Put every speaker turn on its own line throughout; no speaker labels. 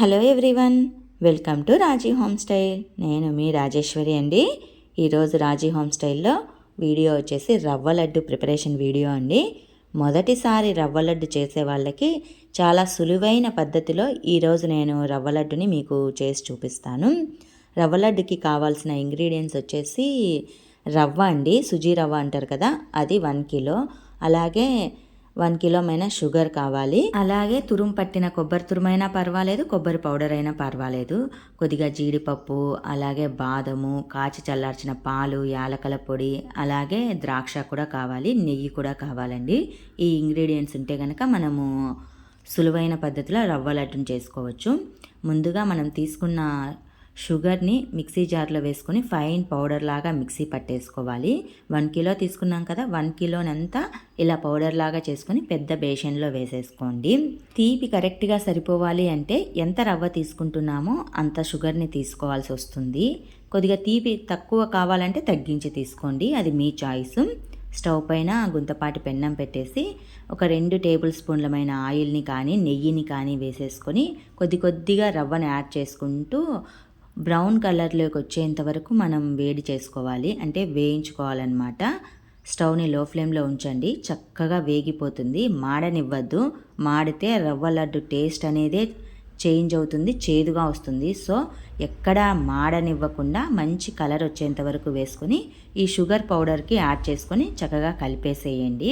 Hello everyone welcome to Raji home style. నేను మీ రాజేశ్వరి అండి. ఈరోజు రాజీ హోమ్ స్టైల్లో వీడియో వచ్చేసి రవ్వ లడ్డు ప్రిపరేషన్ వీడియో అండి. మొదటిసారి రవ్వ లడ్డు చేసే వాళ్ళకి చాలా సులువైన పద్ధతిలో ఈరోజు నేను రవ్వ లడ్డుని మీకు చేసి చూపిస్తాను. రవ్వ లడ్డుకి కావాల్సిన ఇంగ్రీడియంట్స్ వచ్చేసి రవ్వ అండి సుజీ రవ్వ అంటారు కదా అది వన్ కిలో. అలాగే వన్ కిలోమైన షుగర్ కావాలి. అలాగే తురుము పట్టిన కొబ్బరి తురుమైనా పర్వాలేదు కొబ్బరి పౌడర్ అయినా పర్వాలేదు. కొద్దిగా జీడిపప్పు అలాగే బాదము కాచి చల్లార్చిన పాలు యాలకల పొడి అలాగే ద్రాక్ష కూడా కావాలి నెయ్యి కూడా కావాలండి. ఈ ఇంగ్రీడియంట్స్ ఉంటే కనుక మనము సులువైన పద్ధతిలో రవ్వ లడ్డును చేసుకోవచ్చు. ముందుగా మనం తీసుకున్న షుగర్ని మిక్సీ జార్లో వేసుకొని ఫైన్ పౌడర్ లాగా మిక్సీ పట్టేసుకోవాలి. వన్ కిలో తీసుకున్నాం కదా వన్ కిలోనంతా ఇలా పౌడర్ లాగా చేసుకొని పెద్ద బేషన్లో వేసేసుకోండి. తీపి కరెక్ట్గా సరిపోవాలి అంటే ఎంత రవ్వ తీసుకుంటున్నామో అంత షుగర్ని తీసుకోవాల్సి వస్తుంది. కొద్దిగా తీపి తక్కువ కావాలంటే తగ్గించి తీసుకోండి అది మీ చాయిస్. స్టవ్ పైన గుంతపాటి పెన్నం పెట్టేసి ఒక రెండు టేబుల్ స్పూన్లమైన ఆయిల్ని కానీ నెయ్యిని కానీ వేసేసుకొని కొద్ది కొద్దిగా రవ్వని యాడ్ చేసుకుంటూ బ్రౌన్ కలర్లోకి వచ్చేంత వరకు మనం వేడి చేసుకోవాలి. అంటే వేయించుకోవాలన్నమాట. స్టవ్ని లో ఫ్లేమ్లో ఉంచండి. చక్కగా వేగిపోతుంది. మాడనివ్వద్దు. మాడితే రవ్వ లడ్డు టేస్ట్ అనేదే చేంజ్ అవుతుంది. చేదుగా వస్తుంది. సో ఎక్కడ మాడనివ్వకుండా మంచి కలర్ వచ్చేంత వరకు వేసుకొని ఈ షుగర్ పౌడర్కి యాడ్ చేసుకొని చక్కగా కలిపేసేయండి.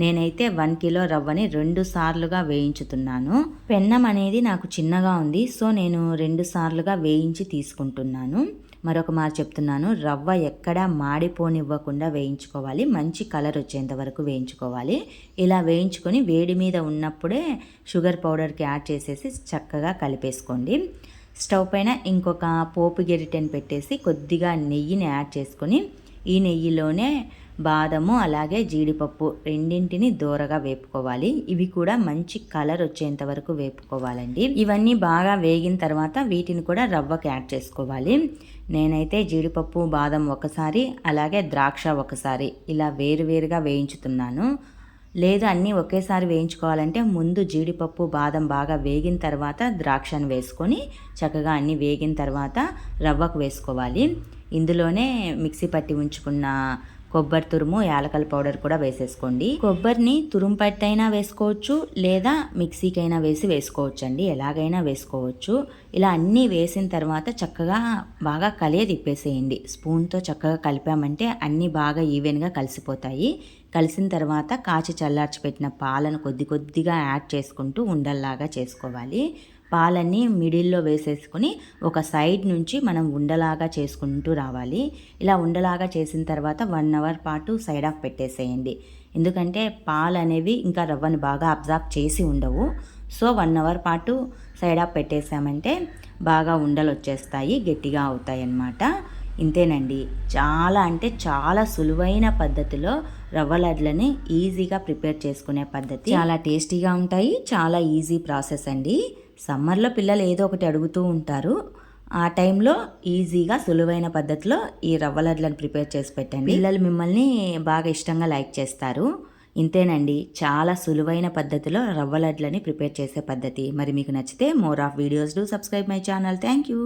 నేనైతే వన్ కిలో రవ్వని రెండు సార్లుగా వేయించుతున్నాను. పెన్నం అనేది నాకు చిన్నగా ఉంది సో నేను రెండు సార్లుగా వేయించి తీసుకుంటున్నాను. మరొక మారు చెప్తున్నాను రవ్వ ఎక్కడా మాడిపోనివ్వకుండా వేయించుకోవాలి మంచి కలర్ వచ్చేంత వరకు వేయించుకోవాలి. ఇలా వేయించుకొని వేడి మీద ఉన్నప్పుడే షుగర్ పౌడర్కి యాడ్ చేసేసి చక్కగా కలిపేసుకోండి. స్టవ్ పైన ఇంకొక పోపు గెరిటెని పెట్టేసి కొద్దిగా నెయ్యిని యాడ్ చేసుకొని ఈ నెయ్యిలోనే బాదము అలాగే జీడిపప్పు రెండింటిని దూరగా వేపుకోవాలి. ఇవి కూడా మంచి కలర్ వచ్చేంత వరకు వేపుకోవాలండి. ఇవన్నీ బాగా వేగిన తర్వాత వీటిని కూడా రవ్వకి యాడ్ చేసుకోవాలి. నేనైతే జీడిపప్పు బాదం ఒకసారి అలాగే ద్రాక్ష ఒకసారి ఇలా వేరువేరుగా వేయించుతున్నాను. లేదు అన్నీ ఒకేసారి వేయించుకోవాలంటే ముందు జీడిపప్పు బాదం బాగా వేగిన తర్వాత ద్రాక్షను వేసుకొని చక్కగా అన్నీ వేగిన తర్వాత రవ్వకు వేసుకోవాలి. ఇందులోనే మిక్సీ పట్టి ఉంచుకున్న కొబ్బరి తురుము యాలకల పౌడర్ కూడా వేసేసుకోండి. కొబ్బరిని తురుము పట్టైనా వేసుకోవచ్చు లేదా మిక్సీకైనా వేసి వేసుకోవచ్చు అండి ఎలాగైనా వేసుకోవచ్చు. ఇలా అన్నీ వేసిన తర్వాత చక్కగా బాగా కలియ తిప్పేసేయండి. స్పూన్తో చక్కగా కలిపామంటే అన్నీ బాగా ఈవెన్గా కలిసిపోతాయి. కలిసిన తర్వాత కాచి చల్లార్చి పెట్టిన పాలను కొద్ది కొద్దిగా యాడ్ చేసుకుంటూ ఉండల్లాగా చేసుకోవాలి. పాలన్నీ మిడిల్లో వేసేసుకొని ఒక సైడ్ నుంచి మనం ఉండలాగా చేసుకుంటూ రావాలి. ఇలా ఉండలాగా చేసిన తర్వాత వన్ అవర్ పాటు సైడ్ ఆఫ్ పెట్టేసేయండి. ఎందుకంటే పాలు అనేవి ఇంకా రవ్వను బాగా అబ్జర్బ్ చేసి ఉండవు. సో వన్ అవర్ పాటు సైడ్ ఆఫ్ పెట్టేసామంటే బాగా ఉండలు వచ్చేస్తాయి గట్టిగా అవుతాయి అన్నమాట ఇంతేనండి. చాలా అంటే చాలా సులువైన పద్ధతిలో రవ్వ లడ్లని ఈజీగా ప్రిపేర్ చేసుకునే పద్ధతి. చాలా టేస్టీగా ఉంటాయి చాలా ఈజీ ప్రాసెస్ అండి. సమ్మర్లో పిల్లలు ఏదో ఒకటి అడుగుతూ ఉంటారు. ఆ టైంలో ఈజీగా సులువైన పద్ధతిలో ఈ రవ్వ లడ్లను ప్రిపేర్ చేసి పెట్టండి. పిల్లలు మిమ్మల్ని బాగా ఇష్టంగా లైక్ చేస్తారు. ఇంతేనండి చాలా సులువైన పద్ధతిలో రవ్వ లడ్లని ప్రిపేర్ చేసే పద్ధతి. మరి మీకు నచ్చితే more of videos do subscribe my channel. Thank you.